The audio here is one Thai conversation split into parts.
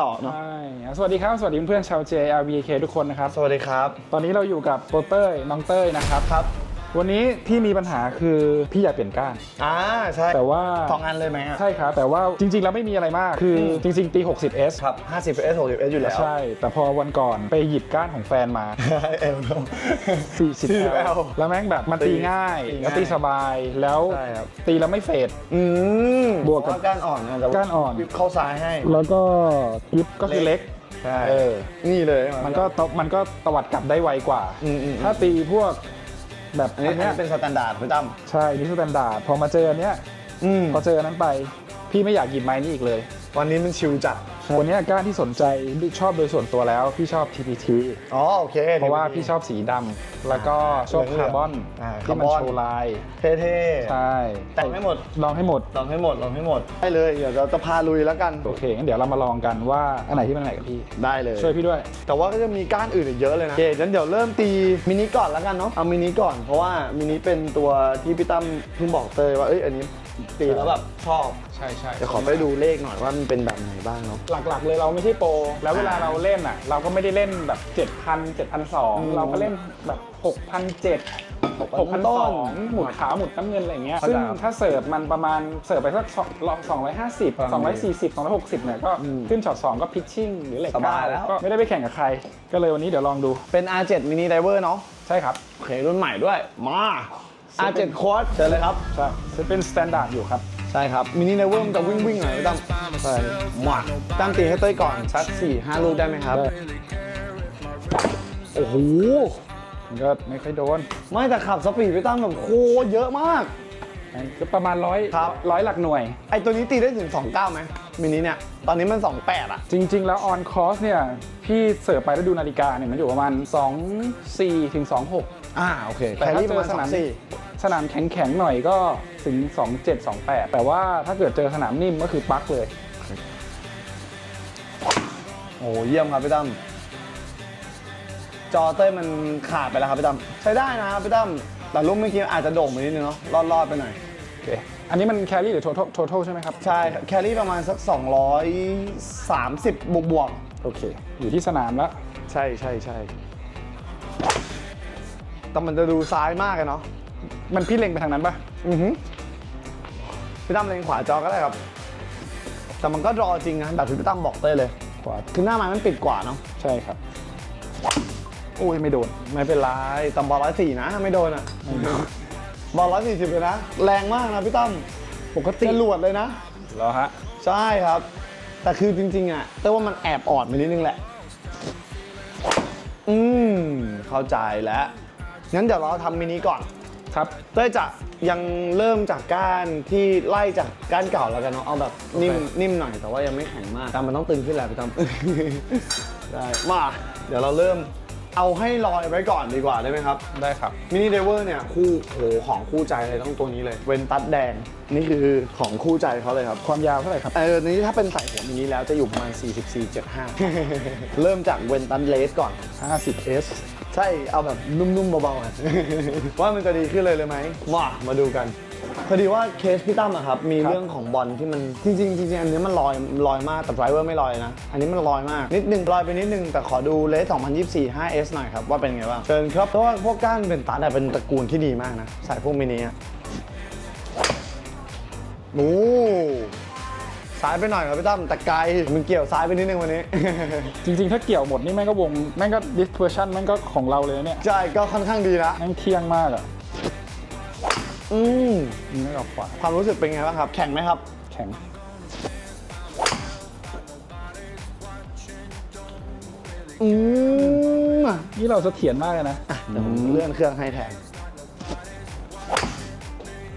ต่อเนาะใช่สวัสดีครับ สวัสดีเพื่อนๆชาว JLBK ทุกคนนะครับ สวัสดีครับ ตอนนี้เราอยู่กับโปรเต้ยน้องเต้ยนะครับครับ วันนี้พี่มีปัญหาคือพี่อยากเปลี่ยนก้าน อ่าใช่แต่ว่าสองอันเลยไหมอะ ใช่ครับ แต่ว่าจริงๆแล้วไม่มีอะไรมาก คืออจริงๆตี 60S ครับ 50 s 60 s อยู่แล้ว ใช่ แต่พอวันก่อนไปหยิบก้านของแฟนมา เอลโน 40L แล้วแม่งแบบมันตีง่ายตีง่ายแล้วตีสบายแล้วใช่ครับ ตีแล้วไม่เฟด อืมบวกกับเพราะก้านอ่อนนะแต่ว่ก้านอ่อน วิบเข้าซ้ายให้ แล้วก็กริปก็คือเล็กใช่ เออ นี่เลย มันก็ตมันก็ตวัดกลับได้ไวกว่า อืมอืมถ้าตีพวก แบบอันนี้อันอันเนี้ยนี้เป็นสแตนดาร์ดพี่ตั้มใช่นี่สแตนดาร์ดพอมาเจออันเนี้ยอืมพอเจออันนั้นไป พี่ไม่อยากหยิบไม้นี้อีกเลย วันนี้มันชิลจัด วันเนี้ยก้านที่สนใจชอบโดยส่วนตัวแล้วพี่ชอบ TPT อ๋อโอเคเพราะว่าพี่ชอบสีดำแล้วก็ชอบเหลืองๆคาร์บอนอ่าที่มันคาร์บอนโชว์ลายเท่ๆใช่แต่งให้หมดลองให้หมดลองให้หมดลองให้หมดได้เลยเดี๋ยวเราจะพาลุยแล้วกันโอเคงั้นเดี๋ยวเรามาลองกันว่าอันไหนที่มันอันไหนกับพี่ได้เลยช่วยพี่ด้วย แต่ว่าก็จะมีก้านอื่นอีกเยอะเลยนะโอเคงั้นเดี๋ยวเริ่มตีมินิก่อนแล้วกันเนาะเอามินิก่อนเพราะว่ามินิเป็นตัวที่พี่ตั้มเพิ่งบอกเตยว่าเอ้ยอันนี้ ตีแล้วแบบชอบ ใช่ใช่เดี๋ยวขอไปดูเลขหน่อยว่ามันเป็นแบบไหนบ้างเนาะ หลักๆ เลยเราไม่ใช่โปร แล้วเวลาเราเล่นอะ เราก็ไม่ได้เล่นแบบ 7,000 7,200 เราก็เล่นแบบ 6,700 6,200 หมุดขาวหมุดน้ำเงินอะไรอย่างเงี้ยเข้าใจซึ่งครับถ้าเสิร์ฟมันประมาณเสิร์ฟไปสัก250 240 260เนี่ยก็ขึ้นช็อต2ก็พิชชิ่งหรือเหล็กสบายแล้ว ก็ไม่ได้ไปแข่งกับใคร ก็เลยวันนี้เดี๋ยวลองดูเป็น R7 มินิไดเวอร์เนาะ ใช่ครับ โอเครุ่นใหม่ด้วย มา R7 คอร์สเชิญเลยครับ ใช่จะเป็นสแตนดาร์ดอยู่ครับ ใช่ครับมินิไดเวอร์มันจะวิ่งวิ่งๆหน่อยพี่ตั้มใช่มาตั้มตีให้เต้ยก่อนสัก4 5ลูกได้ไหมครับได้โอ้โหมันก็ไม่ค่อยโดน ไม่แต่ขับสปีดพี่ตั้มแบบโคตรเยอะมากก็ประมาณร้อยครับร้อยหลักหน่วย ไอตัวนี้ตีได้ถึง 29ไหมมินิเนี่ย ตอนนี้มัน 28 อะ จริง ๆ แล้วออนคอร์สเนี่ย พี่เสิร์ฟไปแล้วดูนาฬิกาเนี่ย มันอยู่ประมาณ 2 4 ถึง 26 อ่า โอเคแต่แคถ้ารี่เจประมาณอสนาม24 สนามแข็งๆหน่อยก็ถึง 27 28 แต่ว่าถ้าเกิดเจอสนามนิ่มก็คือปลั๊กเลย โอ้เยี่ยมครับพี่ตั้มจอเต้ยมันขาดไปแล้วครับพี่ตั้มใช้ได้นะครับพี่ตั้มแต่ลูกเมื่อกี้อาจจะโด่งไปนิดนึงเนาะรอดๆไปหน่อยโอเคอันนี้มันแครี่หรือ total total ใช่ไหมครับ ใช่แครี่ประมาณสัก 230 บวกบวกโอเค อยู่ที่สนามแล้วๆใช่ใช่ใช่แต่มันจะดูซ้ายมากเลยเนาะ มันพี่เล็งไปทางนั้นปะอือหือพี่ตั้มเลงขวาจอก็ได้ครับ แต่มันก็รอจริงนะแบบที่พี่ตั้มบอกเต้ยเลย ขวาคือหน้าไม้มันปิดกว่าเนาะใช่ครับโอ้ยไม่โดน ไม่เป็นไรตำบอลร้อยสี่นะ ไม่โดนอะบอลร้อยสี่สิบเลยนะ แรงมากนะพี่ตั้มปกติจรวดเลยนะเหรอฮะใช่ครับ แต่คือจริง ๆ อะเต้ยว่ามันแอบอ่อนไปนิดนึงแหละ อืมเข้าใจแล้วงั้นเดี๋ยวเราทำมินิก่อน ครับเต้ยจะยังเริ่มจากก้านที่ไล่จากก้านเก่าแล้วกันเนาะเอาแบบนิ่มโอเคนิ่มหน่อยแต่ว่ายังไม่แข็งมากแต่มันต้องตึงขึ้นแหละพี่ตั้มได้มา เดี๋ยวเราเริ่มเอาให้ลอยไว้ก่อนดีกว่าได้ไหมครับ ได้ครับมินิเดเวอร์เนี่ยคู่โหของคู่ใจเลยต้องตัวนี้เลยเวนตัสแดง นี่คือของคู่ใจเขาเลยครับ ความยาวเท่าไหร่ครับ เออนี้ถ้าเป็นใส่หัวมินิแล้วจะอยู่ประมาณ 44.75 เริ่มจากเวนตัสเลสก่อน 50S ใช่เอาแบบนุ่มๆเบาๆอะว่ามันจะดีขึ้นเลยเลยไหมมามาดูกันพอดีว่าเคสพี่ตั้มอะครับมีครับเรื่องของบอลที่มันจริงๆจริงๆอันนี้มันลอยลอยมากแต่ไดรเวอร์ไม่ลอยนะ อันนี้มันลอยมาก นิดนึงลอยไปนิดนึงแต่ขอดูเลส2024 5S หน่อยครับ ว่าเป็นไงบ้างเชิญครับเพราะว่าพวกก้านเป็นตัดอะเป็นตระกูลที่ดีมากนะใส่พวกมินิอะโอ้ ซ้ายไปหน่อยครับพี่ตั้มแต่ไกลมันเกี่ยวซ้ายไปนิดนึงวันนี้ จริง ๆ ถ้าเกี่ยวหมดนี่แม่งก็วงแม่งก็ dispersion แม่งก็ของเราเลยนะเนี่ยใช่ก็ค่อนข้างดีนะแม่งเที่ยงมากอะอืมยิงไม่ออกขวาความรู้สึกเป็นไงบ้างครับ แข็งไหมครับ แข็ง อืมนี่เราเสถียรมากเลยนะเดี๋ยวผมเลื่อนเครื่องให้แทน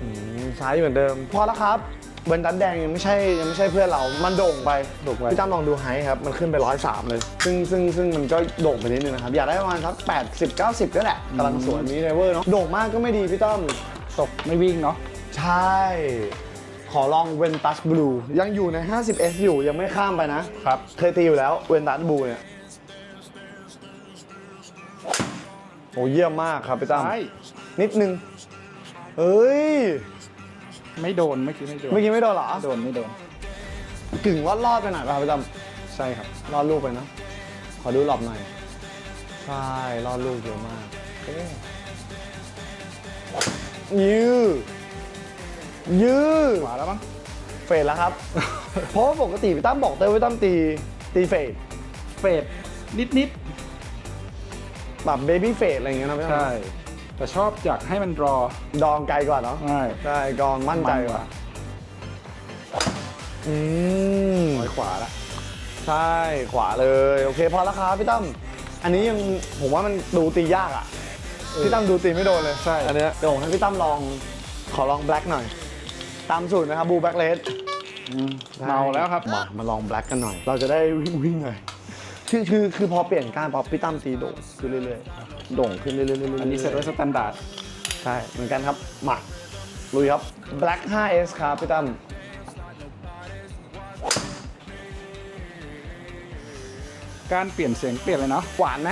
อืมซ้ายเหมือนเดิม พอแล้วครับ เบนดันแดงยังไม่ใช่ยังไม่ใช่เพื่อนเรา มันโด่งไปโด่งไป พี่ตั้มลองดูไฮครับ มันขึ้นไปร้อยสามเลย ซึ่งซึ่งซึ่งมันก็โด่งไปนิดนึงนะครับ อยากได้ประมาณสักแปดสิบเก้าสิบก็แหละกำลังสวยมีเนเวอร์เนาะ โด่งมากก็ไม่ดีพี่ตั้ม ตกไม่วิ่งเนาะ ใช่ ขอลองเวนตัสบลูยังอยู่ใน 50S อยู่ยังไม่ข้ามไปนะ ครับ เคยตีอยู่แล้วเวนตัสบลูเนี่ย โอ้เยี่ยมมากครับพี่ตั้มซ้ายนิดนึงเอ้ย ไม่โดนเมื่อกี้ไม่โดนเมื่อกี้ไม่โดนเหรอไม่โดนไม่โดนกึ่งว่ารอดไปหน่อยป่ะครับพี่ตั้มใช่ครับรอดลูกไปเนอะขอดูหลบหน่อยใช่รอดลูกเยอะมากยื้อยื้อ ขวาแล้วมั้งเฟดแล้วครับ เพราะว่าปกติพี่ตั้มบอกเต้ยว่าตั้มตีตีเฟดเฟดนิดนิดแบบเบบี้เฟดอะไรอย่างเงี้ยนะพี่ๆตั้มใช่ แต่ชอบอยากให้มันรอ ดองไกลกว่าเนาะใช่ใช่กองมั่นใจกว่า อืมร้อยขวาละ ใช่ ขวาเลย โอเค พอแล้วครับพี่ตั้มอันนี้ยังผมว่ามันดูตียากอะ พี่ตั้มดูตีไม่โดนเลยใช่ อันเนี้ยเดี๋ยวผมให้พี่ตั้มลองขอลองแบล็กหน่อย ตามสูตรนะครับบูแบล็กเลสอืมเมาแล้วครับ มา มาลองแบล็กกันหน่อย เราจะได้วิ่งวิ่งหน่อย คือคือคือพอเปลี่ยนก้านพอพี่ตั้มตีโด่งขึ้นเรื่อยๆโด่งขึ้นเรื่อยๆเรื่อยๆอันนี้เซ็ตไว้สแตนดาร์ดใช่เหมือนกันครับมาลุยครับ Black 5S ครับพี่ตั้มการเปลี่ยนเสียงเปลี่ยนเลยเนาะหวานไหม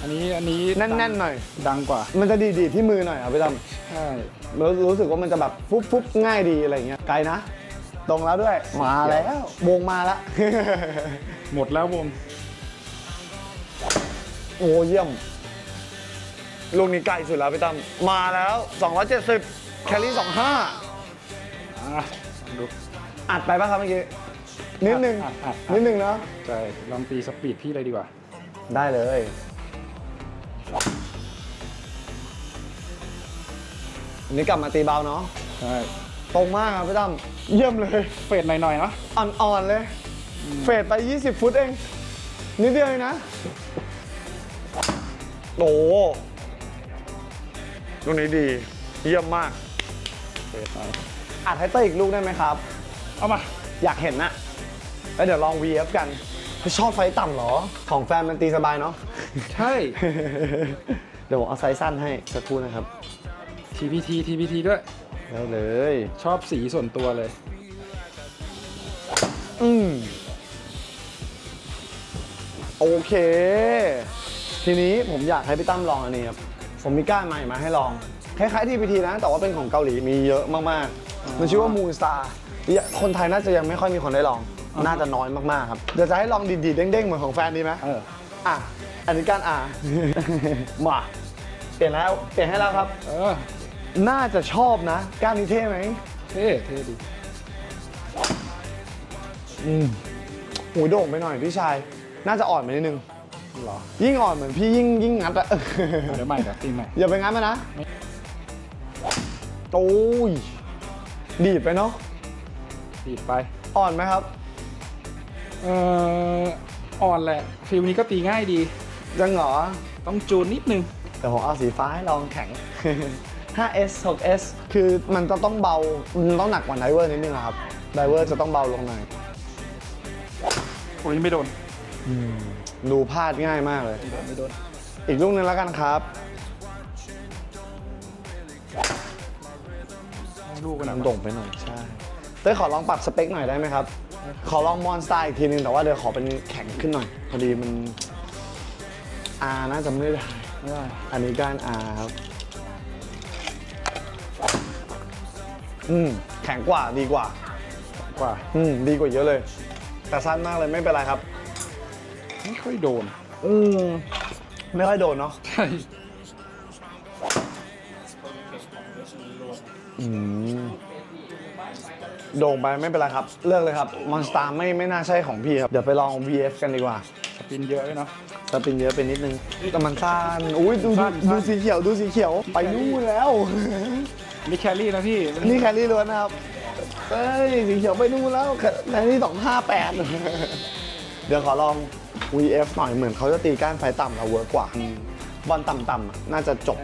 อันนี้อันนี้แน่นๆหน่อย ดังกว่า มันจะดีดีๆที่มือหน่อยครับพี่ตั้มใช่รู้รู้สึกว่ามันจะแบบฟุบฟุบง่ายดีอะไรอย่างเงี้ยไกลนะ ตรงแล้วด้วย มาแล้ววงมาแล้วหมดแล้ววง โอ้เยี่ยม ลูกนี้ไกลสุดแล้วพี่ตั้มมาแล้ว 270 แคลรี่25อะดูอัดไปป่ะครับเมื่อกี้ นิดนึง อัดอัดอัด นิดนึงเนาะใช่ลองตีสปีดพี่เลยดีกว่า ได้เลย อันนี้กลับมาตีเบาเนาะ ใช่ตรงมากครับพี่ตั้มเยี่ยมเลย เฟดหน่อยๆเนาะอ่อนๆเลย เฟดไป 20 ฟุตเอง นิดเดียวเองนะ โอ้โหลูกนี้ดี เยี่ยมมากเฟดหน่อยอัดให้เต้ยอีกลูกได้ไหมครับ เอามา อยากเห็นนะแล้วเดี๋ยวลอง VF กันชอบไฟต่ำเหรอ ของแฟนมันตีสบายเนาะ ใช่ เดี๋ยวผมเอาไซส์สั้นให้สักครู่นะครับ TPT TPT ด้วยได้เลย ชอบสีส่วนตัวเลย อืมโอเค ทีนี้ผมอยากให้พี่ตั้มลองอันนี้ครับผมมีก้านใหม่มาให้ลอง คล้ายๆ TPT นะ แต่ว่าเป็นของเกาหลีมีเยอะมากๆ มันชื่อว่า Moon Star คนไทยน่าจะยังไม่ค่อยมีคนได้ลองอ่าฮะน่าจะน้อยมากๆครับเดี๋ยวจะให้ลองดีดๆเด้งๆเหมือนของแฟนดีไหมเอออะอันนี้ก้านอ่ามาเปลี่ยนแล้วเปลี่ยนให้แล้วครับ เออน่าจะชอบนะ ก้านนี้เท่ไหมเท่เท่ดีอืมหูโด่งไปหน่อยพี่ชาย น่าจะอ่อนไปนิดนึงเหรอ ยิ่งอ่อนเหมือนพี่ยิ่งยิ่งงัดอะเดี๋ยวใหม่เดี๋ยวตีใหม่ อย่าไปงัดมันนะโอ้ยดีดไปเนาะตีดไป อ่อนไหมครับ เอ่ออ่อนแหละฟิลนี้ก็ตีง่ายดี จังเหรอ ต้องจูนนิดนึง แต่ผมเอาสีฟ้าให้ลองแข็ง 5S 6S คือมันจะต้องเบา มันต้องหนักกว่าไดเวอร์นิดนึงอะครับไดเวอร์จะต้องเบาลงหน่อยโอ้ยไม่โดน ดูพลาดง่ายมากเลยไม่โดนไม่โดนอีกลูกหนึงแล้วกันครับให้ลูกกันหน่อยโด่งไปหน่อย ใช่เต้ยขอลองปรับสเปคหน่อยได้ไหมครับ ขอลองมอนสไตล์อีกทีนึง แต่ว่าเดี๋ยวขอเป็นแข็งขึ้นหน่อย พอดีมัน R น่าจะไม่ได้ ไม่ได้อันนี้ก้าน R ครับ อืม แข็งกว่าดีกว่า กว่า อืม ดีกว่าเยอะเลย แต่สั้นมากเลยไม่เป็นไรครับ ไม่ค่อยโดน อืมไม่ค่อยโดนเนาะ ใช่ อืมโด่งไปไม่เป็นไรครับ เลือกเลยครับ มอนสตาร์ไม่ไม่น่าใช่ของพี่ครับ เดี๋ยวไปลอง VF กันดีกว่าสปินเยอะเลยเนาะ สปินเยอะไปนิดนึง แต่มันสั้นอุ้ยดูสั้ดูนดูสั้นสีเขียวดูสีเขียว ไปนู่นแล้วนี่แครี่นะพี่นี่แคลรี่ล้วนนะครับ เอ้ยสีเขียวไปนู่นแล้วแคลรี่สองห้าแปดเดี๋ยวขอลอง VF หน่อยเหมือนเขาจะตีก้านไฟต่ำเราเวิร์กกว่า บอลต่ำๆอะน่าจะจบ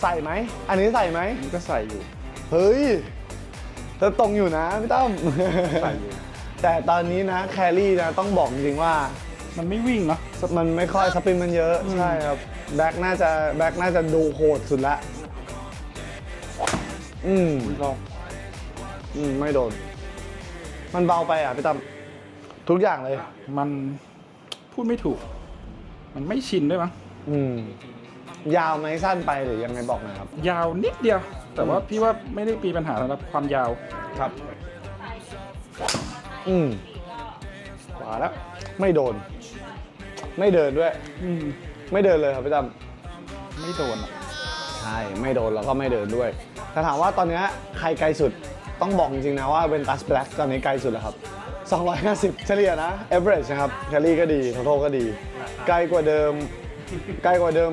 ใส่ไหม อันนี้ใส่ไหมนี่ก็ใส่อยู่ เฮ้ยเธอตรงอยู่นะพี่ตั้ม ใส่อยู่ แต่ตอนนี้นะแครี่นะต้องบอกจริงๆว่า มันไม่วิ่งเนาะ มันไม่ค่อยสปินมันเยอะ ใช่ครับ แบ็กน่าจะแบ็กน่าจะดูโหดสุดละ อืมลอง อืม ไม่โดน มันเบาไปอะพี่ตั้มทุกอย่างเลย มันพูดไม่ถูก มันไม่ชินด้วยมั้งอืม ยาวไหมสั้นไปหรือยังไงบอกหนะครับ ยาวนิดเดียว แต่ว่าพี่ว่าไม่ได้มีปัญหาสำหรับความยาวครับ อืมขวาแล้ว ไม่โดน ไม่เดินด้วย อืมไม่เดินเลยครับพี่ตั้มไม่โดนอะใช่ ไม่โดนแล้วก็ไม่เดินด้วยแต่ถามว่าตอนเนี้ยใครไกลสุด ต้องบอกจริงๆนะว่าเวนตัสแบล็กตอนนี้ไกลสุดแล้วครับ 250 เฉลี่ยนะ average นะครับแคลรี่ก็ดีท o ทก็ดี ไกลกว่าเดิมไกลกว่าเดิม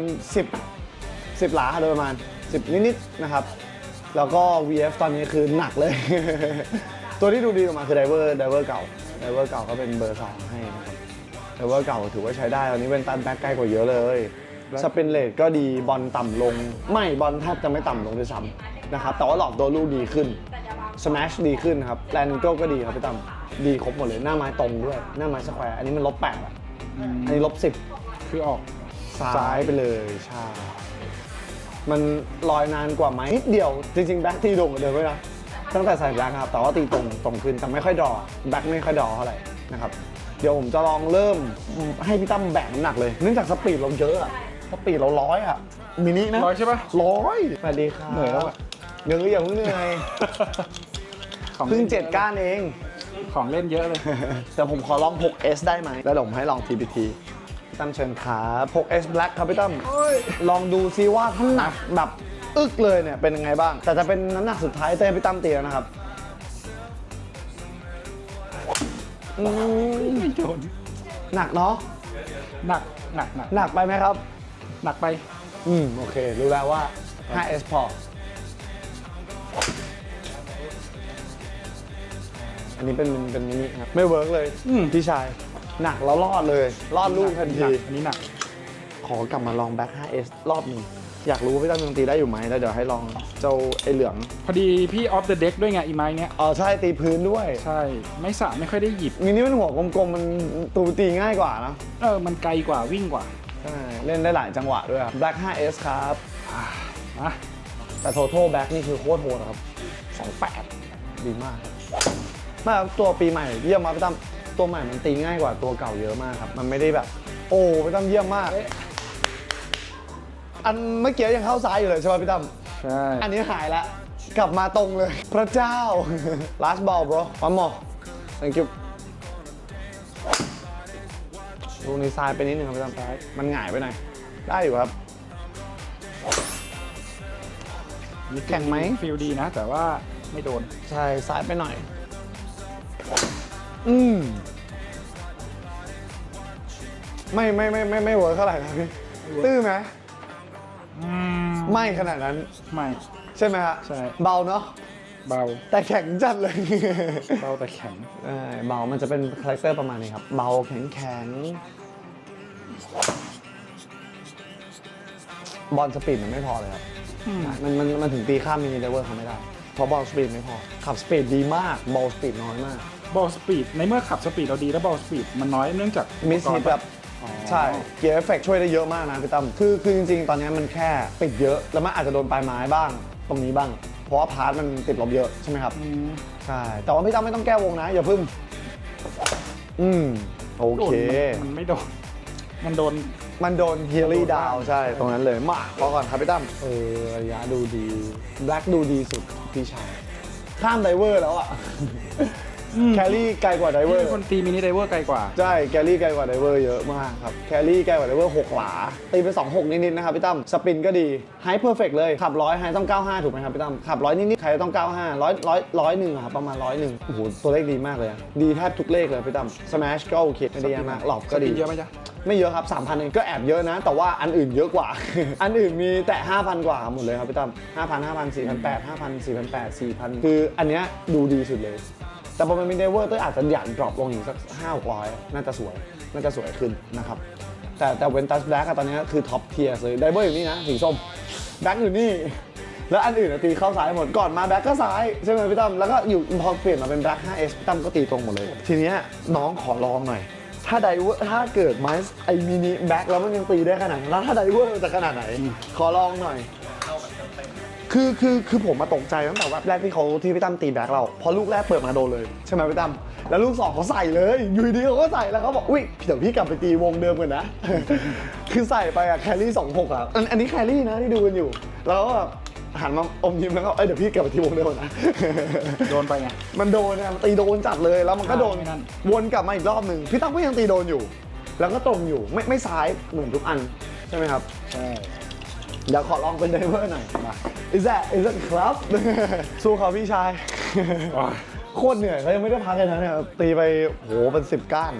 10 10 หลาโดยประมาณ 10 นิดๆนะครับ แล้วก็ VF ตอนนี้คือหนักเลย ตัวที่ดูดีออกมาคือไดเวอร์ไดเวอร์เก่าไดเวอร์เก่าก็เป็นเบอร์ 2 ให้นะครับไดเวอร์เก่าถือว่าใช้ได้ตอนนี้เป็นตันแบ็กใกล้กว่าเยอะเลยสปินเลทก็ดีบอลต่ำลง ไม่บอลแทบจะไม่ต่ำลงด้วยซ้ำนะครับแต่ว่าหลอกโดนลูกดีขึ้น สแมชดีขึ้นครับแลนด์โก้ก็ดีครับพี่ตั้มดีครบหมดเลยหน้าไม้ตรงด้วย หน้าไม้สแควร์อันนี้มันลบแปดอะอืมอันนี้ลบสิบคือออกซ้ายไปเลยใช่มันลอยนานกว่าไหมนิดเดียวจริงๆแบ็คตีตรงกว่าเดิมด้วยนะตั้งแต่ใส่แบ็คครับแต่ว่าตีตรงตรงขึ้นแต่ไม่ค่อยดรอแบ็คไม่ค่อยดรอเท่าไหร่นะครับเดี๋ยวผมจะลองเริ่มให้พี่ตั้มแบกน้ำหนักเลยเนื่องจากสปีดเราเยอะอะสปีดเราร้อยอะมินินะร้อยใช่ปะร้อยสวัสดีครับเหนื่อยแล้วอะ เหนื่อยอย่าเพิ่งเหนื่อยของเพิ่งล่นเจ็ดก้านเอง ของเล่นเยอะเลย แต่ผมขอลอง 6S ได้ไหม แล้วเดี๋ยวผมให้ลอง TPT พี่ตั้มเชิญครับ 6S Black ครับพี่ตั้มลองดูซิว่าถ้าหนักแบบอึกเลยเนี่ย เป็นยังไงบ้าง แต่จะเป็นน้ำหนักสุดท้ายเต้พี่ตั้มตีแล้วนะครับอืมไม่โดนหนักเนาะ หนักหนักหนักหนักไปไหมครับ หนักไป อืม โอเค รู้แล้วว่า 5S พอ อันนี้เป็นเป็นมินิครับ ไม่เวิร์กเลยอืม พี่ชาย หนักแล้วรอดเลย รอดลูกทันหนัทีกอันนี้หนัก ขอกลับมาลองแบ็ค 5S รอบหนึ่งอยากรู้ว่าพี่ตั้มยังตีได้อยู่ไหมแล้วเดี๋ยวให้ลองเจ้าไอเหลืองพอดีพี่ออฟเดอะเด็กด้วยไงอีไม้เนี้ย อ๋อใช่ตีพื้นด้วยใช่ ไม่สระไม่ค่อยได้หยิบ มินิมันหัวกลมๆมันตูตีง่ายกว่านะเออ มันไกลกว่าวิ่งกว่าใช่เล่นได้หลายจังหวะด้วยครับ Black 5S ครับมาแต่ Total Back นี่คือโคตรโหดครับ 28 ดีมากครับ ไมาตัวปีใหม่เยี่ยมมากพี่ตั้มตัวใหม่มันตีง่ายกว่าตัวเก่าเยอะมากครับ มันไม่ได้แบบ โอ้พี่ตั้มเยี่ยมมาก อันเมื่อกี้ยังเข้าซ้ายอยู่เลยใช่ไหมพี่ตั้มใช่ อันนี้หายแล้วกลับมาตรงเลย พระเจ้า last ball bro one more thank you ลูกนี้ซ้ายไปนิดนึงครับพี่ตั้มซ้ายมันหงายไปหน่อยได้อยู่ครับ แข็งไหม ฟิลดีนะ แต่ว่าไม่โดน ใช่ซ้ายไปหน่อย อืมไม่ไม่ไม่ไม่ไม่เวิร์คเท่าไหร่นะพี่ตื้อไหมอืมไม่ขนาดนั้น ไม่ ใช่ไหมฮะใช่ เบาเนาะเบาแต่แข็งจัดเลย เบาแต่แข็งใช่เบา มันจะเป็นคาแรคเตอร์ประมาณนี้ครับ เบาแข็งแข็งบอลสปีดมันไม่พอเลยครับอืมมันมันมันถึงตีข้ามมินิเลเวอร์เขาไม่ได้ เพราะบอลสปีดไม่พอ ขับสปีดดีมาก บอลสปีดน้อยมาก บอลสปีดในเมื่อขับสปีดเราดีแล้วบอลสปีดมันน้อยเนื่องจากมิสฮิตแบบอ๋อ ใช่เกียร์เอฟเฟกช่วยได้เยอะมากนะพี่ตั้มคือคือจริงๆ ตอนนี้มันแค่ปิดเยอะแล้วมันอาจจะโดนปลายไม้บ้าง ตรงนี้บ้าง เพราะว่าพาร์ทมันติดลบเยอะใช่ไหมครับอืมใช่แต่ว่าพี่ตั้มไม่ต้องแก้วงนะ อย่าพึ่ง อืมโอโดนเคมันมันไม่โดน มันโดน มันโดนฮิลลี่ดาวใช่ ตรงนั้นเลยมาพอก่อนครับพี่ตั้มเออระยะดูดีแบล็กดูดีสุดพี่ชายข้ามไดเวอร์แล้วอะ แคลรี่ไกลกว่าไดเวอพี่ร์เป็นคนตีมินิไดเวอร์ไกลกว่า ใช่ แคลรี่ไกลกว่าไดเวอร์เยอะมากครับ แคลรี่ไกลกว่าไดเวอร์6หลา ตีไป2 6 นิด ๆ นะครับพี่ตั้ม สปินก็ดีไฮเพอร์เฟกเลย ขับร้อยไฮต้อง 95 ถูกไหมครับพี่ตั้ม ขับร้อยนิด ๆ ใครต้อง 95ร้อยร้อยร้อยหนึ่งอะครับ ประมาณร้อยหนึ่งโอ้โห ตัวเลขดีมากเลยอะดีแทบทุกเลขเลยพี่ตั้มสแมชก็โอเคไม่ได้แย่มากหลอบก็ดีสปินเยอะไหมจ๊ะ ไม่เยอะครับ3,000เองก็แอบเยอะนะ แต่ว่าอันอื่นเยอะกว่า อันอื่นมีแต่ 5,000 กว่าหมดเลยครับพี่ตั้ม5,000 5,000 4,800 5,000 4,800 4,000 คืออันเนี้ยดูดีสุดเลย แต่พอมันมีเดเวอร์เตอร์อาจจะหยันดรอปลงอีกสัก5 600น่าจะสวยน่าจะสวยขึ้นนะครับแต่แต่เวนตัสแบล็กตอนนี้คือท็อปเทียร์เลยไดเวอร์อยู่นี่นะสีส้มแบ็กอยู่นี่ แล้วอันอื่นตีเข้าซ้ายหมดก่อนมาแบ็กก็ซ้าย ใช่ไหมพี่ตั้มแล้วก็อยู่พอเปลี่ยนมาเป็นแบ็ก 5S พี่ตั้มก็ตีตรงหมดเลย ทีเนี้ยน้องขอลองหน่อย ถ้าไดเวอร์ถ้าเกิดไมซ์ไอมินิแบ็กแล้วมันยังตีได้ขนาดนั้นแล้วถ้าไดเวอร์มันจะขนาดไหน ขอลองหน่อย คือคือคือผมมาตกใจตั้งแต่แวบแรกที่เขาที่พี่ตั้มตีแบ็กเราพอลูกแรกเปิดมาโดนเลยใช่ไหมพี่ตั้มแล้วลูกสองเขาใส่เลยอยู่ดีเขาก็ใส่แล้วเขาบอกอุ้ยเดี๋ยวพี่กลับไปตีวงเดิมกันนะ คือใส่ไปอะแครี่สองหกอะอันอันนี้แครี่นะที่ดูกันอยู่ แล้วก็แบบหันมาอมยิ้มแล้วก็เอ้ยเดี๋ยวพี่กลับไปที่วงเดิมนะ โดนไปไง มันโดนนะมันตีโดนจัดเลยแล้วมันก็โดน ไม่นั่นวนกลับมาอีกรอบหนึ่งพี่ตั้มก็ยังตีโดนอยู่ แล้วก็ตรงอยู่ไม่ไม่ซ้ายเหมือนทุกอันใช่ไหมครับ ใช่ เดี๋ยวขอลองเป็นไดเวอร์หน่อยมา is that is that ครับสู้เขาพี่ชาย โคตรเหนื่อยเขายังไม่ได้พักเลยนะเนี่ยตีไปโหเป็นสิบก้าน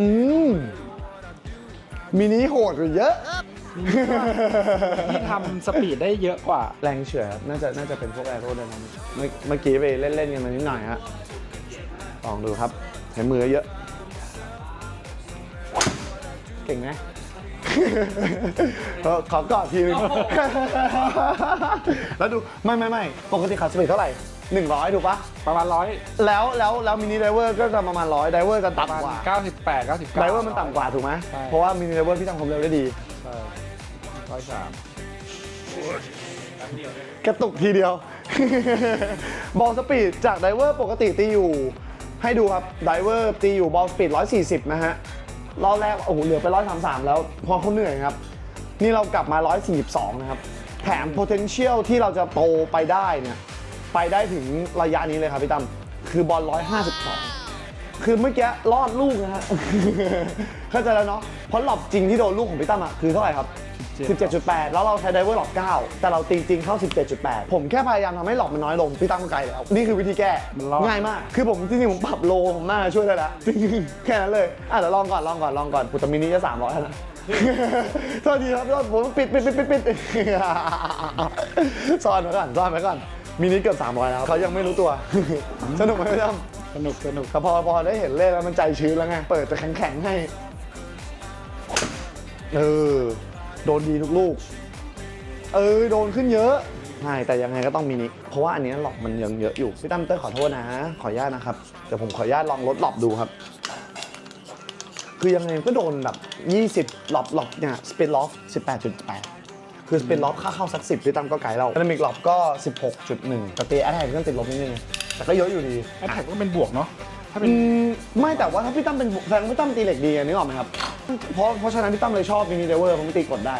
อืมมินิโหดกว่าเยอะ ที่ทำสปีดได้เยอะกว่า แรงเฉื่อยครับน่าจะน่าจะเป็นพวกแอโรไดนามิกเมื่อเมื่อกี้ไปเล่นๆกันมานิดหน่อยฮะลองดูครับใช้มือเยอะ เก่งไหม เออขอกอดทีนึง แล้วดูไม่ไม่ไม่ปกติขับสปีดเท่าไหร่ 100 ถูกปะประมาณร้อยแล้วแล้วแล้วมินิไดเวอร์ก็จะประมาณ100ไดเวอร์จะประมาณต่ำกว่าเก้าสิบแปดเก้าสิบเก้า ไดเวอร์มันต่ำกว่าถูกไหมใช่ เพราะว่ามินิไดเวอร์พี่ทำความเร็วได้ดีใช่ร้อยสามกระตุกทีเดียว บอลสปีดจากไดเวอร์ปกติตีอยู่ ให้ดูครับไดเวอร์ตีอยู่บอลสปีด140 นะฮะ รอบแรกโอ้โหเหลือไปร้อยสามสามแล้วพอเขาเหนื่อยครับ นี่เรากลับมาร้อยสี่สิบสองนะครับแถม potential ที่เราจะโตไปได้เนี่ยไปได้ถึงระยะนี้เลยครับพี่ตั้มคือบอลร้อยห้าสิบสองคือเมื่อกี้รอดลูกนะฮะเข้าใจแล้วเนาะเพราะหลอบจริงที่โดนลูกของพี่ตั้มอะคือเท่าไหร่ครับ 17.8 แล้วเราใช้ไดเวอร์หลอบ9แต่เราตีจริงเข้า 17.8 ผมแค่พยายามทำให้หลอบมันน้อยลง พี่ตั้มก็ไกลแล้ว นี่คือวิธีแก้ มันรอด ง่ายมาก คือผมจริงๆผมปรับโลผมน่าจะช่วยได้แล้วจริงๆแค่นั้นเลย อะเดี๋ยวลองก่อนลองก่อนลองก่อนปุตตมินิจะ 300แล้วนะ โทษทีครับโทษผมปิดปิดปิดปิดปิดซ่อนไว้ก่อนซ่อนไว้ก่อนมินิเกือบ300แล้วเขายังไม่รู้ตัว สนุกไหมพี่ตั้ม สนุกสนุก แต่พอพอได้เห็นเลขแล้วมันใจชื้นแล้วไง เปิดจะแข็งๆให้ เออ โดนดีทุกลูก เออโดนขึ้นเยอะใช่แต่ยังไงก็ต้องมินิเพราะว่าอันนี้หลอกมันยังเยอะอยู่พี่ตั้มเต้ยขอโทษนะ ขออนุญาตนะครับเดี๋ยวผมขออนุญาตลองลดหลอบดูครับ คือยังไงก็โดนแบบ20หลอบหลอบเนี่ยสเปนล็อฟ18.8 คือสเปนล็อฟค่าเข้าสัก 10พี่ตั้มก็ไกลแล้วมิกหลอบก็ 16.1แต่ตีแอตแทกก็ติดลบนิดนึงแต่ก็เยอะอยู่ดี แอตแทกก็เป็นบวกเนาะ ถ้าเป็น อืมไม่แต่ว่าถ้าพี่ตั้มเป็นแฟนพี่ตั้มตีเหล็กดีอะนึกออกไหมครับ เพราะเพราะฉะนั้นพี่ตั้มเลยชอบมินิเดเวอร์เพราะมันตีกดได้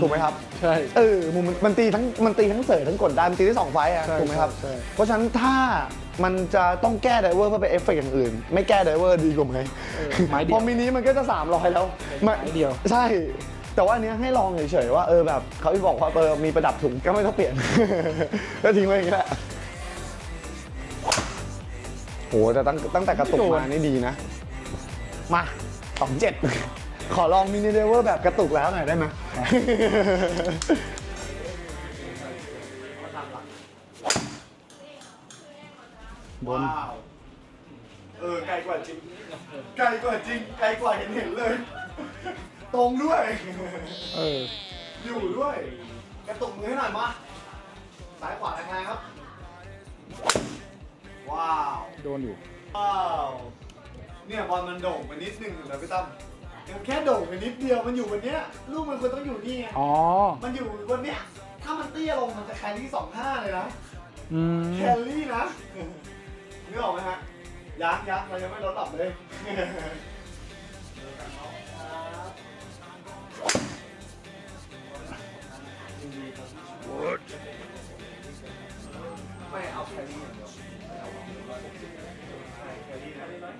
ถูกไหมครับ ใช่ เออมันมันตีทั้งมันตีทั้งเสยทั้งกดได้มันตีได้สองไฟต์อะใช่ถูกไหมครับ ใช่ใช่ เพราะฉะนั้นถ้ามันจะต้องแก้ไดเวอร์เพื่อไปเอฟเฟกต์อย่างอื่น ไม่แก้ไดเวอร์ดีกว่าไหมไม้เดีพยอวมินิมันก็จะ300แล้วไม้เดียว ใช่ แต่ว่าอันเนี้ยให้ลองเฉยๆว่าเออแบบเขาที่บอกว่าเออมีประดับถุงก็ไม่ต้องเปลี่ยน ก็ทิ้งไว้อย่างนี้แหละโหแต่ตั้งตั้งแต่กระตุกมานี่ดีนะ มาสองเจ็ดขอลองมินิเดเวอร์แบบกระตุกแล้วหน่อยได้ไหมบนว้าวเออไกลกว่าจริง ไกลกว่าจริง ไกลกว่าเห็นเห็นเลย ตรงด้วย เออ อยู่ด้วย กระตุกมือให้หน่อยมาซ้ายขวาแรงๆครับ ว้าวโดนอยู่ว้าวเนี่ยบอลมันโด่งไปนิดนึงนะพี่ตั้มยังแค่โด่งไปนิดเดียวมันอยู่บนเนี้ยลูกมันควรต้องอยู่นี่ไงอ๋อมันอยู่บนเนี้ยถ้ามันเตี้ยลงมันจะแครี่สองห้าเลยนะอืมแคลรี่นะนึกออกไหมฮะยักยักเรายังไม่ลดหลับเลย แคลรี่นะ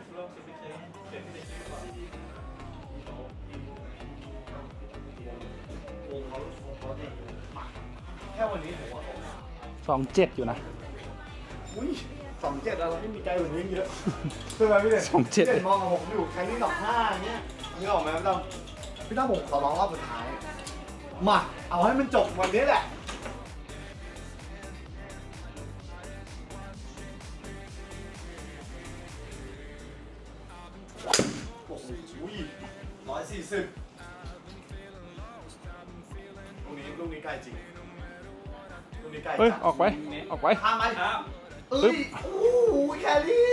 วงเขาวงเขาดีแค่วันนี้ผมว่าเขาสองเจ็ดอยู่นะอุ้ยสองเจ็ดอะไรไม่มีใจกว่านี้เยอะใช่ไหมพี่เด่นสองเจ็ดพี่เด่นมองกับผมอยู่แค่นี้สองห้าอย่างเงี้ยนึกออกไหมพี่ตั้มพี่ตั้มผมขอร้องรอบสุดท้าย มา เอาให้มันจบวันนี้แหละ ออกไป ออกไป ข้ามไปเอ้ยโอ้โหแครี่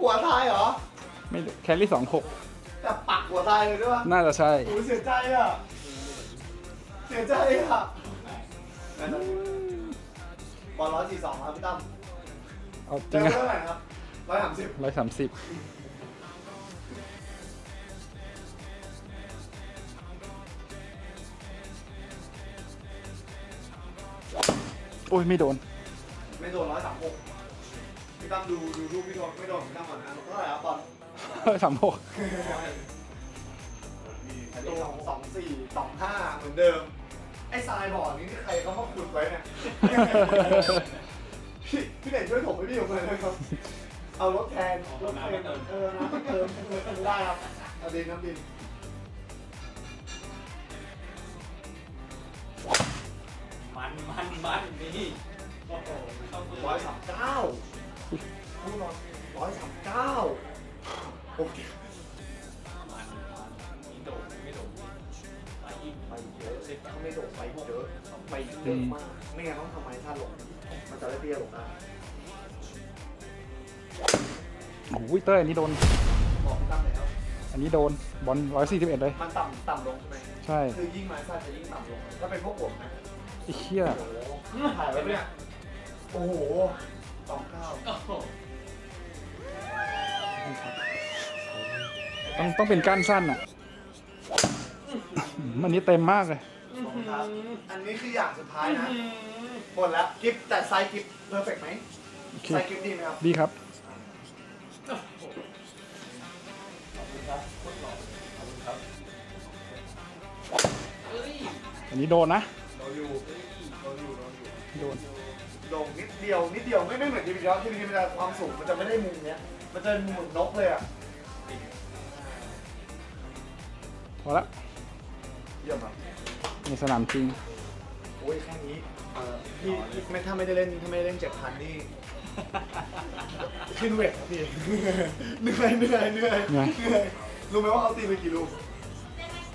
หัวทายเหรอ ไม่แคลรี่สองหกแต่ปักหัวทายเลยด้วยวะน่าจะใช่ โอ้ยเสียใจอะ เสียใจอะบอลร้อยสี่สองครับพี่ตั้มเอาจเจริองอะเท่าไหร่ครับร้อยสามสิบ ร้อยสามสิบ โอ้ยไม่โดน ไม่โดนร้อยสามหกพี่ตั้มดูดูรูปพี่โดนไม่โดนพี่ตั้มก่อนนะเท่าไหร่ครับบอลสามหกตัวสองสี่สองห้าเหมือนเดิม ไอ้ทรายบ่อนี้ใครเขามาขุดไว้เนี่ยพี่พี่เด่นช่วยถมให้พี่ผมหน่อยนะครับ เอารถแทนรถแทนเออน้ำเติมเติมได้ครับเอาดินน้ำดิน มันมันมันนี่โอ้โหเข้ามือร้อยสามเก้าพูดร้อยร้อยสามเก้าโอเคมันมันไม่โดดไม่โดดไปอีกไปเยอะสิถ้าไม่โดดไปเยอะไปเยอะมากไม่งั้นต้องทำไมถ้าลงมันจะได้เตี้ยลงได้โอ้ยเต้ยอันนี้โดน บอกพี่ตั้มแล้วอันนี้โดนบอลร้อยสี่สิบเอ็ดเลย มันต่ำต่ำลงใช่ไหมใช่ คือยิ่งไม้สั้นจะยิ่งต่ำลงถ้าเป็นพวกผมนะไอ้เหี้ยโอ้โหถ่ายไว้เนี่ย โอ้โหสองเก้าโอ้โหต้องต้องเป็นก้านสั้นอะอืมอันนี้เต็มมากเลย สองครับ อันนี้คืออย่างสุดท้ายนะ หมดแล้วกิฟแต่ไซส์กิฟเพอร์เฟกไหมโอเค ไซส์กิฟดีไหมครับ ดีครับเอ้ยอันนี้โดนนะ เราอยู่ โดนลงนิดเดียวนิดเดียวไม่ไม่เหมือนทีวีย้อนทีวีมันจะความสูงมันจะไม่ได้มุมเนี้ย มันจะมุมเหมือนนกเลยอะพอละเยี่ยมครับในสนามจริงโอ้ยแค่นี้เอ่อพี่ไม่ถ้าไม่ได้เล่นถ้าไม่ได้เล่นเจ็ดพันนี่ ขึ้นเวทครับพี่ เหนื่อยเหนื่อยเหนื่อยไงเหนื่อยรู้ไหมว่าเขาตีไปกี่ลูก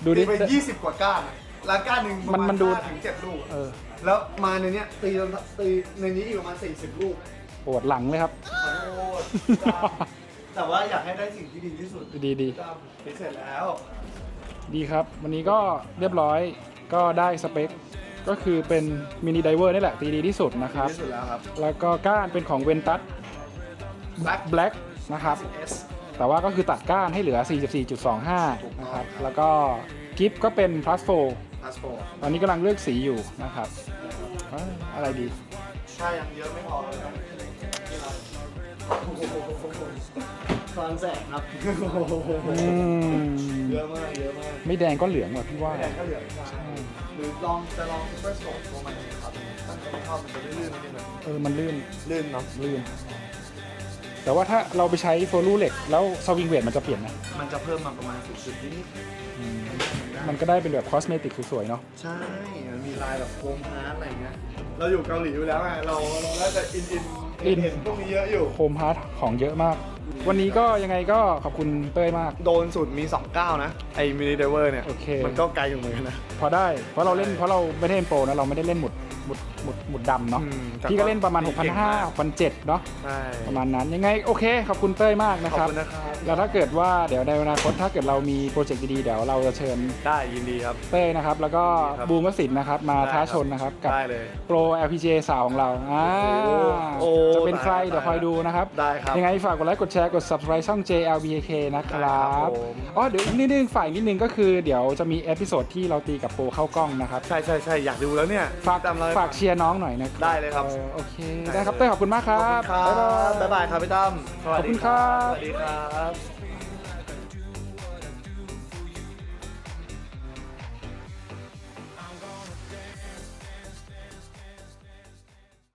ดูตีดิไปยี่สิบกว่าก้านอะแล้วก้านหนึ่งประมันมาณมันดู ห้าถึงเจ็ดลูก เออแล้วมาในเนี้ยตีจนตีในนี้อีกประมาณสี่สิบลูกปวดหลังเลยครับ ขอโทษจ้าแต่ว่าอยากให้ได้สิ่งที่ดีที่สุดดีดี จ้าไปเสร็จแล้ว ดีครับ วันนี้ก็เรียบร้อยก็ได้สเปค ก็คือเป็นมินิไดเวอร์นี่แหละ ตีดีที่สุดนะครับ ที่สุดแล้วครับ แล้วก็ก้านเป็นของเวนตัส Black Black นะครับ S แต่ว่าก็คือตัดก้านให้เหลือ 44.25 นะครับ แล้วก็กิฟก็เป็น plus 4 Passport ตอนนี้กำลังเลือกสีอยู่นะครับเอ้ยอะไรดีถ้ายังเยอะไม่พอเลยครับคอนแสงครับอืม เยอะมากเยอะมากไม่แดงก็เหลืองว่ะพี่ว่าแดงก็เหลืองใช่หรือลองจะลองซูเปอร์สโตร์ตัวมันนี้ครับตั้งแต่ไม่ชอบมันจะลื่นๆนิดนึงเออ มันลื่น ลื่นเนาะลื่น แต่ว่าถ้าเราไปใช้โฟลูเหล็ก แล้วสวิงเวทมันจะเปลี่ยนนะมันจะเพิ่มมาประมาณสิบจุดนิดอืม มันก็ได้เป็นแบบคอสเมติกสวยๆเนาะ ใช่มันมีลายแบบโคมฮาร์ดอะไรเงี้ย เราอยู่เกาหลีอยู่แล้วไงเราเราน่าจะอินอินอิน เห็นพวกนี้เยอะอยู่ โฮมฮาร์ดของเยอะมาก วันนี้ก็ยังไงก็ขอบคุณเต้ยมาก โดนสุดมี 29 นะ ไอ้มินิเดเวอร์เนี่ย โอเค มันก็ไกลอยู่เหมือนกันนะ พอได้ เพราะเราเล่น เพราะเราไม่ได้เล่นโปรนะ เราไม่ได้เล่นหมุด หมุดหมุดหมุดดำเนาะอืมแต่พี่ก็เล่นประมาณก็เก่งมาก6,500 6,700เนาะใช่ประมาณนั้นยังไงโอเค ขอบคุณเต้ยมากนะขอบครับ คุณนะครับแล้วถ้าเกิดว่าเดี๋ยวในอนาคตถ้าเกิดเรามีโปรเจกต์ดีๆเดี๋ยวเราจะเชิญได้ยินดีครับ เต้ยนะครับ แล้วก็ครับ บูมวสินทร์นะครับมาได้ท้าครับชนนะครับกับได้เลย โปร LPGA สาวของเราอ่าโอ้โอ้จะเป็นใครตายแล้วเดี๋ยวคอยดูนะครับ ได้ครับยังไงฝากกดไลค์กดแชร์กด subscribe ช่อง JLBK นะคได้รัครับบผม อ๋อเดี๋ยวอีกนิดนึงฝ่ายนิดนึงก็คือเดี๋ยวจะมีเอพิโซดที่เราตีกับโปรเข้ากล้องนะครับ ใช่ใช่ใช่อยากดูแล้วเนี่ยฝาก ตามเราฝากเชียร์น้องหน่อยนะครับได้เลยครับ ออโอเค ได้ครับเต้ยขอบคุณมากคขอบรัคุบณครับบ๊ายบายครับพี่ตั้มสวัสดีขอบคุณครับสวัสดีครับ